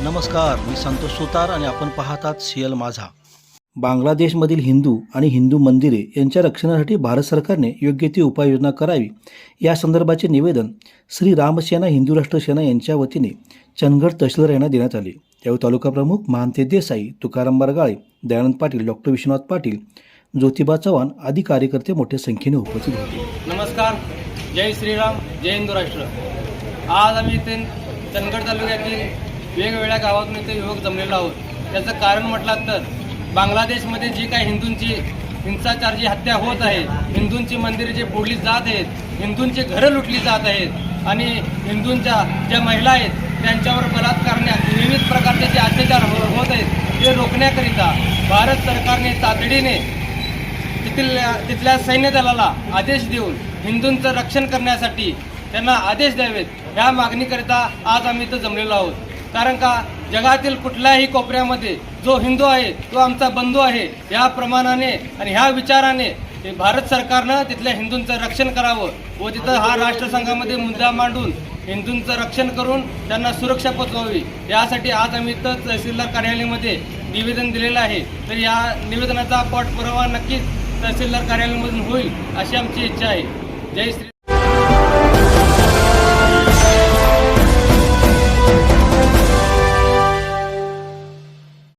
नमस्कार मी संतोष सुतार आणि आपण पाहतात सीएल माझा. बांगलादेशमधील हिंदू आणि हिंदू मंदिरे यांच्या रक्षणासाठी भारत सरकारने योग्य ती उपाययोजना करावी या संदर्भाचे निवेदन श्री रामसेना हिंदू राष्ट्र सेना यांच्या वतीने चंदगड तहसीलदार यांना देण्यात आले. यावेळी तालुका प्रमुख महांते देसाई तुकाराम बरगाळे दयानंद पाटील डॉक्टर विश्वनाथ पाटील ज्योतिबा चव्हाण आदी कार्यकर्ते मोठ्या संख्येने उपस्थित होते. नमस्कार जय श्रीराम जय हिंदू राष्ट्र. आज आम्ही इथे चंदगड तालुक्यातील वेगवेगळ्या गावातून इथे युवक जमलेलो आहोत. त्याचं कारण म्हटलं तर बांगलादेशमध्ये जी काही हिंदूंची हिंसाचार जी हत्या होत आहे हिंदूंची मंदिरे जे फोडली जात आहेत हिंदूंची घरं लुटली जात आहेत आणि हिंदूंच्या ज्या महिला आहेत त्यांच्यावर बलात्कारण्या विविध प्रकारचे जे अत्याचार हो- होत आहेत ते रोखण्याकरिता भारत सरकारने तातडीने तिथल्या तिथल्या सैन्य दलाला आदेश देऊन हिंदूंचं रक्षण करण्यासाठी त्यांना आदेश द्यावेत. ह्या मागणीकरिता आज आम्ही इथं जमलेलो आहोत. कारण का जगातील कुठल्याही कोपऱ्यामध्ये जो हिंदू आहे तो आमचा बंधू आहे या प्रमाणाने आणि ह्या विचाराने भारत सरकारनं तिथल्या हिंदूंचं रक्षण करावं व तिथं हा राष्ट्रसंघामध्ये मुद्दा मांडून हिंदूंचं रक्षण करून त्यांना सुरक्षा पोचवावी. यासाठी आज आम्ही इथं तहसीलदार कार्यालयामध्ये निवेदन दिलेलं आहे. तर या निवेदनाचा पाठपुरावा नक्कीच तहसीलदार कार्यालयामधून होईल अशी आमची इच्छा आहे. जय श्री